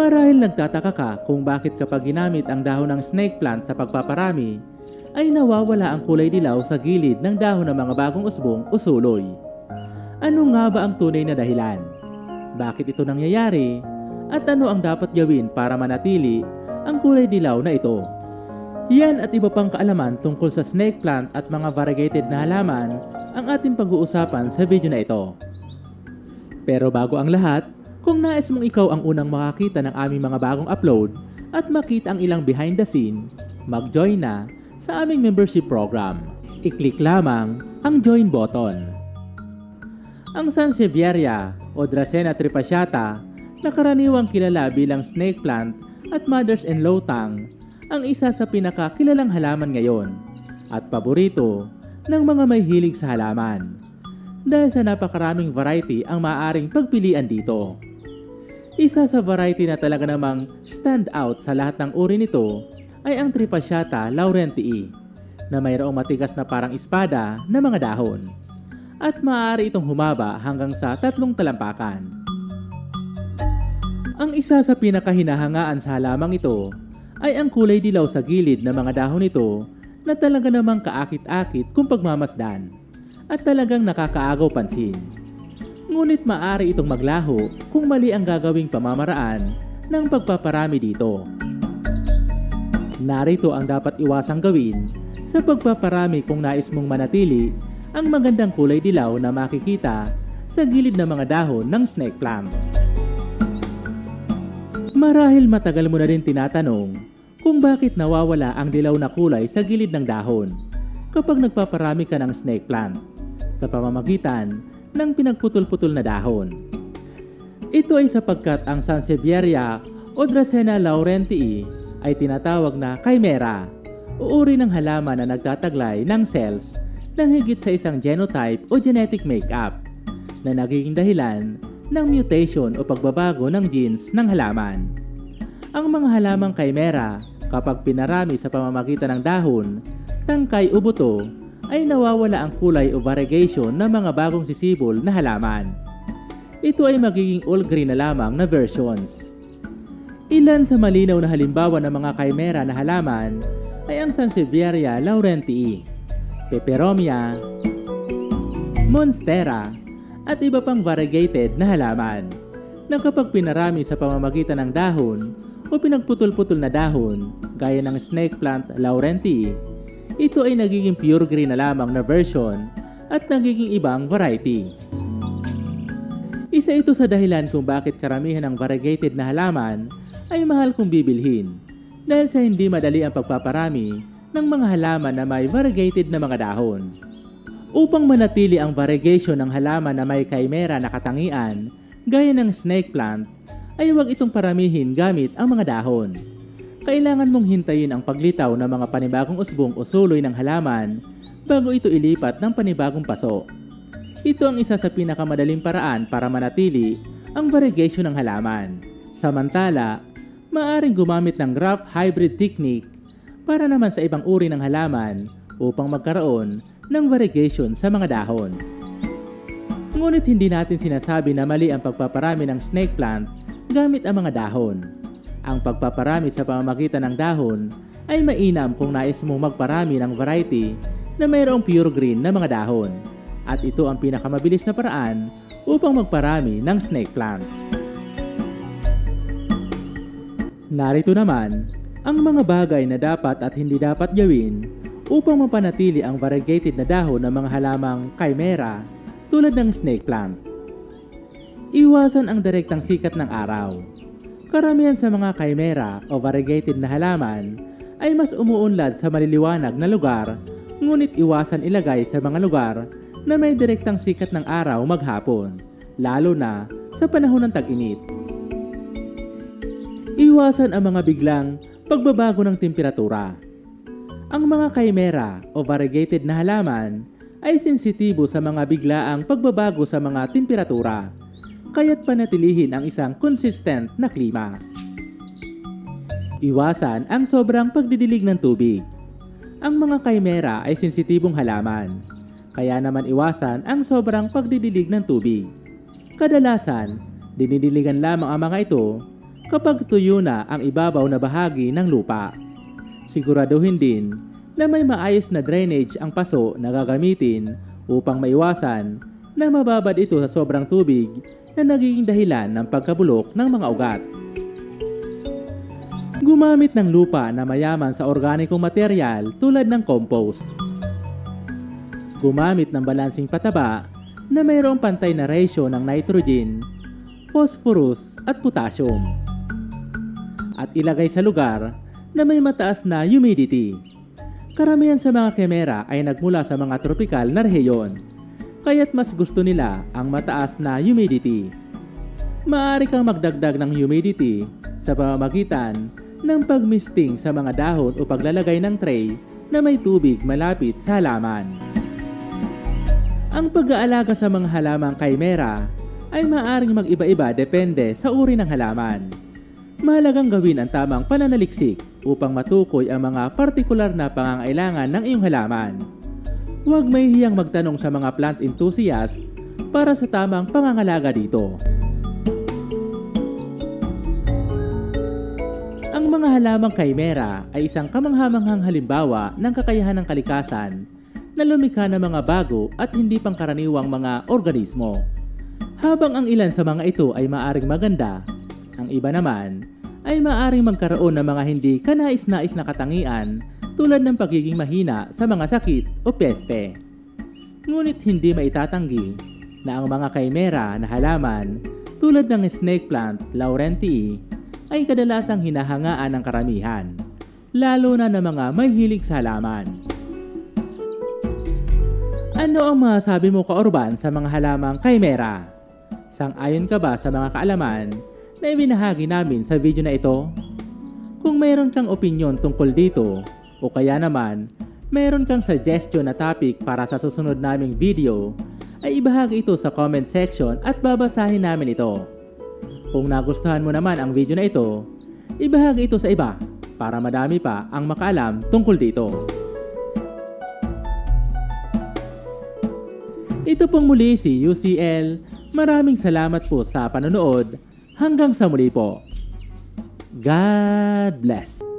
Marahil nagtataka ka kung bakit kapag ginamit ang dahon ng snake plant sa pagpaparami, ay nawawala ang kulay dilaw sa gilid ng dahon ng mga bagong usbong o suloy. Ano nga ba ang tunay na dahilan? Bakit ito nangyayari? At ano ang dapat gawin para manatili ang kulay dilaw na ito? Yan at iba pang kaalaman tungkol sa snake plant at mga variegated na halaman ang ating pag-uusapan sa video na ito. Pero bago ang lahat, kung nais mong ikaw ang unang makakita ng aming mga bagong upload at makita ang ilang behind the scene, mag-join na sa aming membership program. I-click lamang ang join button. Ang Sansevieria o Dracena tripasciata na karaniwang kilala bilang snake plant at mother's-in-law tang ang isa sa pinakakilalang halaman ngayon at paborito ng mga may hilig sa halaman dahil sa napakaraming variety ang maaaring pagpilian dito. Isa sa variety na talaga namang stand out sa lahat ng uri nito ay ang Tripasciata laurentii na mayroong matigas na parang espada na mga dahon at maaari itong humaba hanggang sa tatlong talampakan. Ang isa sa pinakahinahangaan sa halamang ito ay ang kulay dilaw sa gilid ng mga dahon nito na talaga namang kaakit-akit kung pagmamasdan at talagang nakakaagaw pansin. Ngunit maaari itong maglaho kung mali ang gagawing pamamaraan ng pagpaparami dito. Narito ang dapat iwasang gawin sa pagpaparami kung nais mong manatili ang magandang kulay dilaw na makikita sa gilid ng mga dahon ng snake plant. Marahil matagal mo na rin tinatanong kung bakit nawawala ang dilaw na kulay sa gilid ng dahon kapag nagpaparami ka ng snake plant sa pamamagitan ng pinagputol-putol na dahon. Ito ay sapagkat ang Sansevieria o Dracena laurentii ay tinatawag na chimera o uri ng halaman na nagtataglay ng cells ng higit sa isang genotype o genetic makeup na nagiging dahilan ng mutation o pagbabago ng genes ng halaman. Ang mga halamang chimera kapag pinarami sa pamamagitan ng dahon, tangkay o buto ay nawawala ang kulay o variegation ng mga bagong sisibol na halaman. Ito ay magiging all green na lamang na versions. Ilan sa malinaw na halimbawa ng mga chimera na halaman ay ang Sansevieria laurentii, Peperomia, Monstera, at iba pang variegated na halaman na kapag pinarami sa pamamagitan ng dahon o pinagputol-putol na dahon gaya ng snake plant laurentii, ito ay nagiging pure green na lamang na version at nagiging ibang variety. Isa ito sa dahilan kung bakit karamihan ng variegated na halaman ay mahal kong bibilhin dahil sa hindi madali ang pagpaparami ng mga halaman na may variegated na mga dahon. Upang manatili ang variegation ng halaman na may chimera na katangian gaya ng snake plant ay huwag itong paramihin gamit ang mga dahon. Kailangan mong hintayin ang paglitaw ng mga panibagong usbong o suloy ng halaman bago ito ilipat ng panibagong paso. Ito ang isa sa pinakamadaling paraan para manatili ang variegation ng halaman. Samantala, maaring gumamit ng graft hybrid technique para naman sa ibang uri ng halaman upang magkaroon ng variegation sa mga dahon. Ngunit hindi natin sinasabi na mali ang pagpaparami ng snake plant gamit ang mga dahon. Ang pagpaparami sa pamamagitan ng dahon ay mainam kung nais mong magparami ng variety na mayroong pure green na mga dahon. At ito ang pinakamabilis na paraan upang magparami ng snake plant. Narito naman ang mga bagay na dapat at hindi dapat gawin upang mapanatili ang variegated na dahon ng mga halamang chimera tulad ng snake plant. Iwasan ang direktang sikat ng araw. Karamihan sa mga chimera o variegated na halaman ay mas umuunlad sa maliliwanag na lugar ngunit iwasan ilagay sa mga lugar na may direktang sikat ng araw maghapon, lalo na sa panahon ng tag-init. Iwasan ang mga biglang pagbabago ng temperatura. Ang mga chimera o variegated na halaman ay sensitibo sa mga biglaang pagbabago sa mga temperatura, kaya't panatilihin ang isang consistent na klima. Iwasan ang sobrang pagdidilig ng tubig. Ang mga chimera ay sensitibong halaman, kaya naman iwasan ang sobrang pagdidilig ng tubig. Kadalasan, dinidiligan lamang ang mga ito kapag tuyo na ang ibabaw na bahagi ng lupa. Siguraduhin din na may maayos na drainage ang paso na gagamitin upang maiwasan na mababad ito sa sobrang tubig na nagiging dahilan ng pagkabulok ng mga ugat. Gumamit ng lupa na mayaman sa organikong material tulad ng compost. Gumamit ng balansing pataba na mayroong pantay na ratio ng nitrogen, phosphorus at potassium. At ilagay sa lugar na may mataas na humidity. Karamihan sa mga kemera ay nagmula sa mga tropical na rehiyon, kaya't mas gusto nila ang mataas na humidity. Maaari kang magdagdag ng humidity sa pamamagitan ng pagmisting sa mga dahon o paglalagay ng tray na may tubig malapit sa halaman. Ang pag-aalaga sa mga halamang kaimera ay maaring mag-iba-iba depende sa uri ng halaman. Mahalagang gawin ang tamang pananaliksik upang matukoy ang mga partikular na pangangailangan ng iyong halaman. Huwag mahihiyang magtanong sa mga plant enthusiast para sa tamang pangangalaga dito. Ang mga halamang kaimera ay isang kamanghamanghang halimbawa ng kakayahan ng kalikasan na lumikha ng mga bago at hindi pangkaraniwang mga organismo. Habang ang ilan sa mga ito ay maaring maganda, ang iba naman ay maaring magkaroon ng mga hindi kanais-nais na katangian tulad ng pagiging mahina sa mga sakit o peste. Ngunit hindi maitatanggi na ang mga kaimera na halaman tulad ng snake plant laurentii ay kadalasang hinahangaan ng karamihan, lalo na ng mga may hilig sa halaman. Ano ang masasabi mo kaorban sa mga halamang kaimera? Sang-ayon ka ba sa mga kaalaman na ibinahagi namin sa video na ito? Kung mayroon kang opinion tungkol dito, o kaya naman, mayroon kang suggestion na topic para sa susunod naming video, ay ibahagi ito sa comment section at babasahin namin ito. Kung nagustuhan mo naman ang video na ito, ibahagi ito sa iba para madami pa ang makaalam tungkol dito. Ito pong muli si UCL. Maraming salamat po sa panonood. Hanggang sa muli po. God bless.